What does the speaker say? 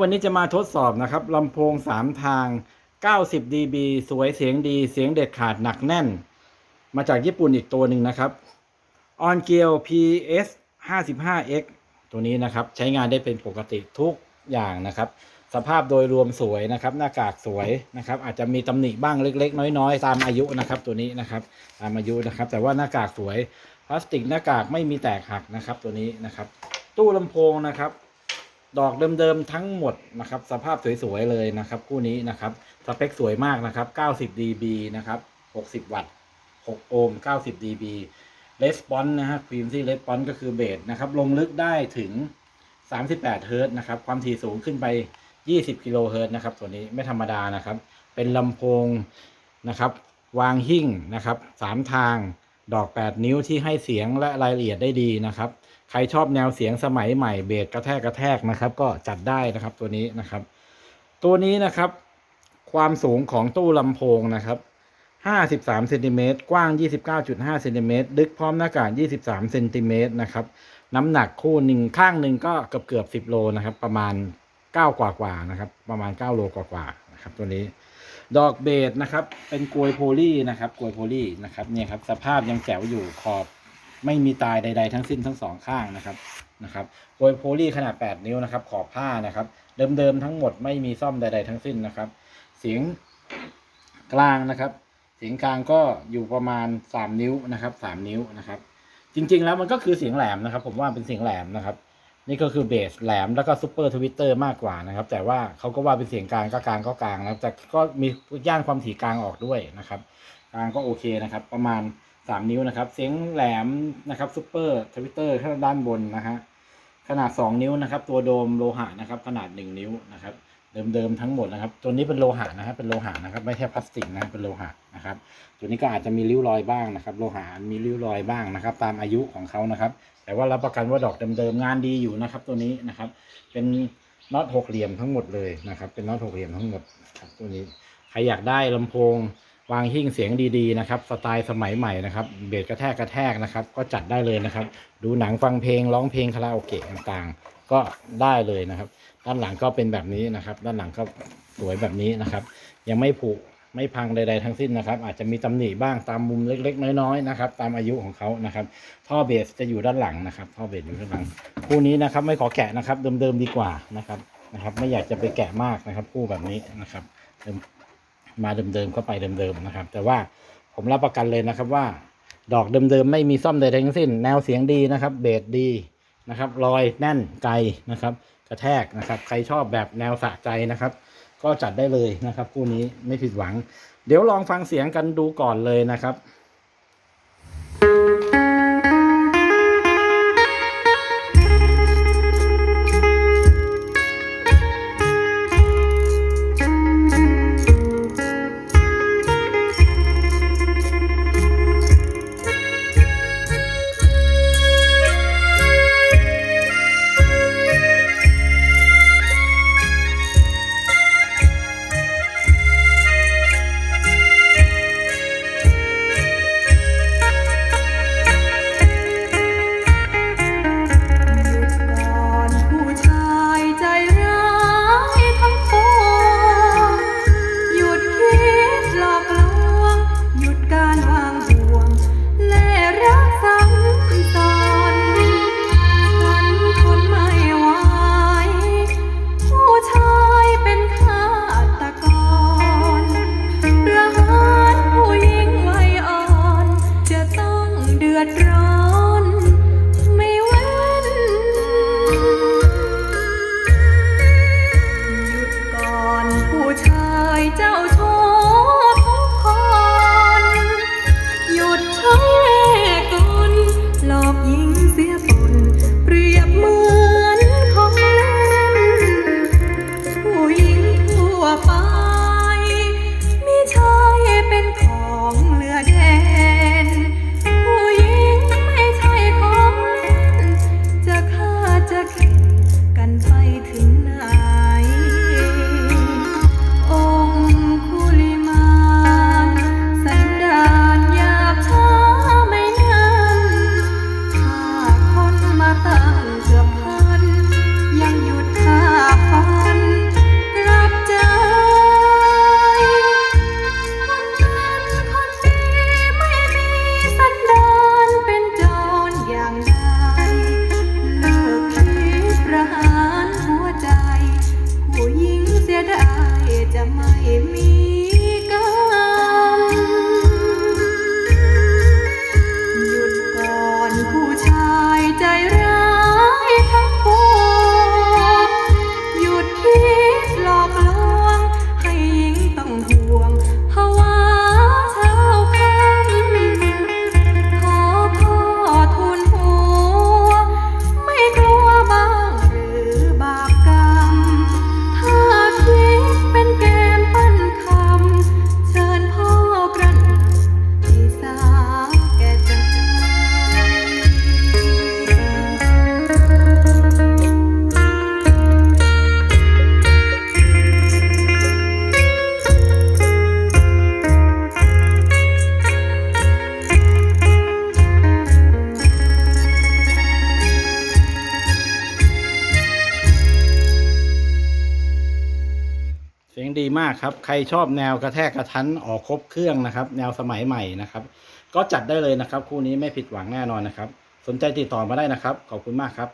วันนี้จะมาทดสอบนะครับลำโพง 3 ทาง 90 dB สวยเสียงดีเสียงเด็ดขาดหนักแน่น มาจากญี่ปุ่นอีกตัวหนึ่งนะครับ On g e a r PS 55X ตัวนี้นะครับ ใช้งานได้เป็นปกติทุกอย่างนะครับ สภาพโดยรวมสวยนะครับ หน้ากากสวยนะครับ อาจจะมีตำหนิบ้างเล็ก ๆ น้อย ๆ ตามอายุนะครับ ตัวนี้นะครับตามอายุนะครับ แต่ว่าหน้ากากสวยพลาสติกหน้ากากไม่มีแตกหักนะครับ ตัวนี้นะครับ ตู้ลำโพงนะครับ ดอกเดิมๆทั้งหมดนะครับ สภาพสวยๆเลยนะครับ คู่นี้นะครับ สเปคสวยมากนะครับ 90 dB นะครับ 60 วัตต์ 6 โอห์ม 90 dB レスปอนนะฮะฟิล์มที่レスปอนก็คือเบสนะครับ ลงลึกได้ถึง 38 เฮิร์ตซ์นะครับ ความถี่สูงขึ้นไป 20 กิโลเฮิร์ตซ์นะครับ ตัวนี้ไม่ธรรมดานะครับ เป็นลำโพงนะครับ วางหิ้งนะครับ 3 ทาง ดอก 8 นิ้วที่ให้เสียงและรายละเอียดได้ดีนะครับ ใครชอบแนวเสียงสมัยใหม่เบสกระแทกกระแทกนะครับ ก็จัดได้นะครับตัวนี้นะครับ ตัวนี้นะครับ ความสูงของตู้ลำโพงนะครับ53เซนติเมตรกว้าง 29.5เซนติเมตรลึกพร้อมหน้ากาก23เซนติเมตรนะครับ น้ำหนักคู่หนึ่งข้างหนึ่งก็เกือบเกือบ10โลนะครับ ประมาณ 9 กว่ากว่านะครับ ประมาณ 9 โลกว่ากว่านะครับ ตัวนี้ ดอกเบสนะครับ เป็นกลวยโพลีนะครับกลวยโพลีนะครับเนี่ยครับ สภาพยังแจ๋วอยู่ขอบไม่มีตายใด ๆ ทั้งสิ้นทั้งสองข้างนะครับนะครับโดยโพลีขนาด 8 นิ้วนะครับ ขอบผ้านะครับ เดิมๆทั้งหมดไม่มีซ่อมใด ๆ ทั้งสิ้นนะครับ เสียงกลางนะครับ เสียงกลางก็อยู่ประมาณ 3 นิ้วนะครับ3นิ้วนะครับ จริง ๆ แล้วมันก็คือเสียงแหลมนะครับ ผมว่าเป็นเสียงแหลมนะครับ นี่ก็คือเบสแหลมแล้วก็ซูเปอร์ทวิตเตอร์มากกว่านะครับ แต่ว่าเขาก็ว่าเป็นเสียงกลางก็กลางก็กลางนะครับแต่ก็มีย่านความถี่กลางออกด้วยนะครับ กลางก็โอเคนะครับ ประมาณ 3 นิ้วนะครับ เสียงแหลมนะครับซูเปอร์ทวิตเตอร์ข้างด้านบนนะฮะขนาด 2 นิ้วนะครับ ตัวโดมโลหะนะครับ ขนาด 1 นิ้วนะครับ เดิมๆทั้งหมดนะครับ ตัวนี้เป็นโลหะนะครับเป็นโลหะนะครับ ไม่ใช่พลาสติกนะเป็นโลหะนะครับ ตัวนี้ก็อาจจะมีริ้วรอยบ้างนะครับ โลหะมีริ้วรอยบ้างนะครับ ตามอายุของเขานะครับ แต่ว่ารับประกันว่าดอกเดิมๆงานดีอยู่นะครับ ตัวนี้นะครับ เป็นน็อตหกเหลี่ยมทั้งหมดเลยนะครับ เป็นน็อตหกเหลี่ยมทั้งหมดครับตัวนี้ใครอยากได้ลำโพง วางหิ้งเสียงดีๆนะครับสไตล์สมัยใหม่นะครับเบสกระแทกกระแทกนะครับ ก็จัดได้เลยนะครับ ดูหนังฟังเพลงร้องเพลงคาราโอเกะต่างๆ ก็ได้เลยนะครับ ด้านหลังก็เป็นแบบนี้นะครับ ด้านหลังก็สวยแบบนี้นะครับ ยังไม่ผุไม่พังใดๆทั้งสิ้นนะครับ อาจจะมีตำหนิบ้างตามมุมเล็ก ๆ น้อยๆนะครับ ตามอายุของเขานะครับท่อเบสจะอยู่ด้านหลังนะครับท่อเบสอยู่ด้านหลังคู่นี้นะครับไม่ขอแกะนะครับ เดิมๆดีกว่านะครับนะครับ ไม่อยากจะไปแกะมากนะครับ คู่แบบนี้นะครับ มาเดิมๆเข้าไปเดิมๆนะครับ แต่ว่าผมรับประกันเลยนะครับว่า ดอกเดิมๆไม่มีซ่อมใดทั้งสิ้น แนวเสียงดีนะครับ เบสดีนะครับรอยแน่นไกลนะครับ กระแทกนะครับ ใครชอบแบบแนวสะใจนะครับ ก็จัดได้เลยนะครับคู่นี้ไม่ผิดหวัง เดี๋ยวลองฟังเสียงกันดูก่อนเลยนะครับ「 สียงดีมากครับ ใครชอบแนวกระแทกกระทันออกครบเครื่องนะครับ แนวสมัยใหม่นะครับ ก็จัดได้เลยนะครับ คู่นี้ไม่ผิดหวังแน่นอนนะครับ สนใจติดต่อมาได้นะครับ ขอบคุณมากครับ